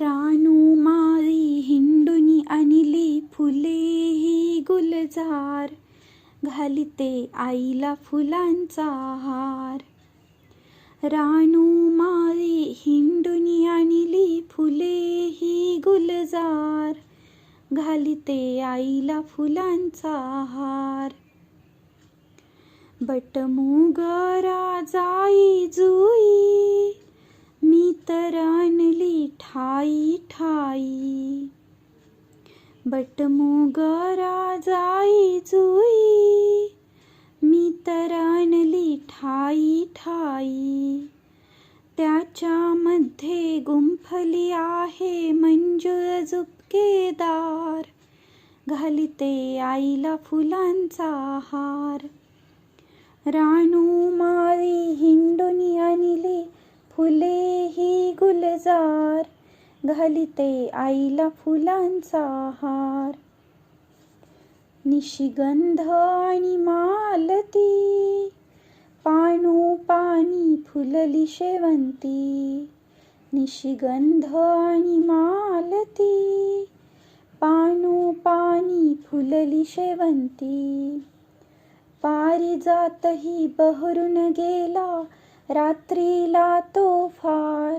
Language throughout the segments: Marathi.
रानू माळी हिंडुनी आणली फुले ही गुलजार. घालते आईला फुलांचा हार. रानू माळी हिंडुनी आणली फुले ही गुलजार. घालते आईला फुलांचा हार. बटमुगरा जाई जुई मी तर आणली ठाई ठाई. बटमुगरा जाई जुई. मी तर आणली ठाई ठाई. त्याच्यामध्ये गुंफली आहे मंजूळ झुपकेदार. घालिते आईला फुलांचा हार. राणू माळी हिंडून आणली फुले ही गुलजार. घालिते आईला फुलांचा हार. निशिगंध आणि मालती पाणू पाणी फुलली शेवंती. निशिगंध आणि मालती पाणू पाणी फुलली शेवंती. पारिजातही बहरून गेला रात्रीला तो फार.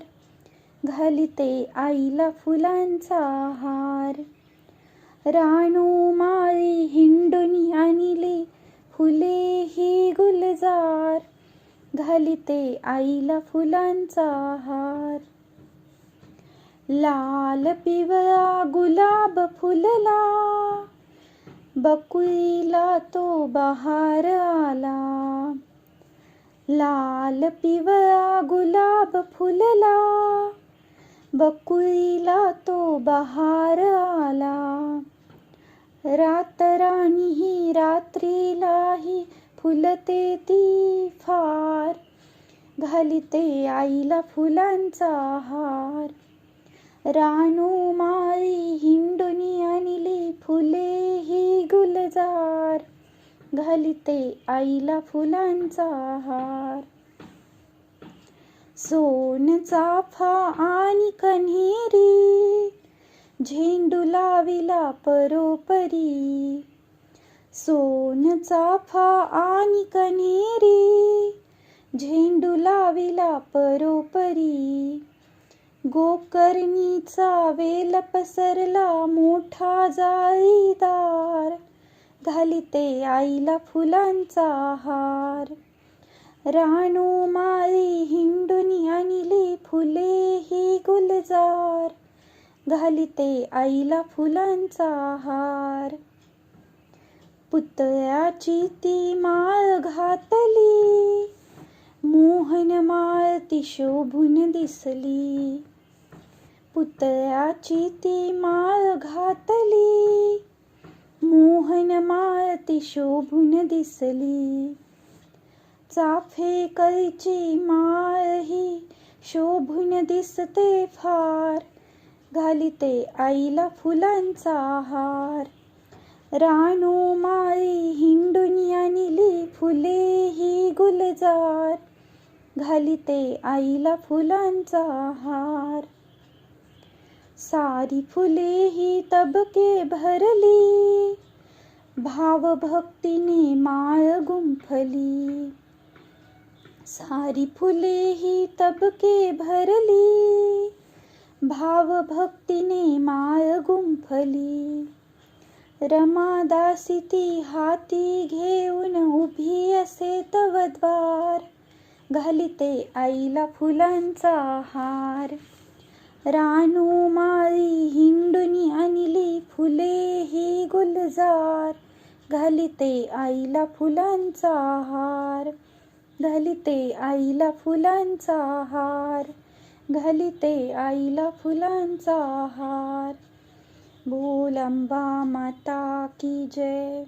घालते आईला फुलांचा हार. रानू माळी हिंडुनी आणिले फुले ही गुलजार. घालते आईला फुलांचा हार. लाल पिवळा गुलाब फुलला. बकुळीला तो बहार आला. लाल पिवळा गुलाब फुलला. बकुळीला तो बहार आला. रातराणी ही रात्रीलाही फुलते ती फार. घालते आईला फुलांचा हार. रानू मारी हिंडुनी आणली फुले ही गुलजार. घालते आईला फुलांचा हार. सोन चाफा आणि कन्हेरी झेंडू लाविला परोपरी. सोन चाफा आणि कन्हेरी झेंडू लाविला परोपरी. गोकर्णीचा वेल पसरला मोठा जाळीदार घालिते आईला फुलांचा हार. रानू माळी हिंडुनी आणले फुले ही गुलजार. घालिते आईला फुलांचा हार. पुतळ्याची ती माळ घातली. मोहन माळ ती शोभून दिसली. पुतळ्याची ती माळ घातली. मोहन माळ ती शोभून दिसली. चाफे कळची माळ ही शोभून दिसते फार. घालिते आईला फुलांचा हार. रानू माळी हिंडुनी आणली फुले ही गुलजार. घालिते आईला फुलांचा हार. सारी फुले ही तबके भरली. भावभक्तीने माळ गुंफली. सारी फुले ही तबके भरली. भावभक्तीने माळ गुंफली. रमादासी ती हाती घेऊन उभी असे तवद्वार. घालिते आईला फुलांचा हार. रानू माळी हिंडुनी आणली फुले ही गुलजार. घालिते आईला फुलांचा हार. घालिते आईला फुलांचा हार. घालिते आईला फुलांचा हार. बोल अंबा माता की जय.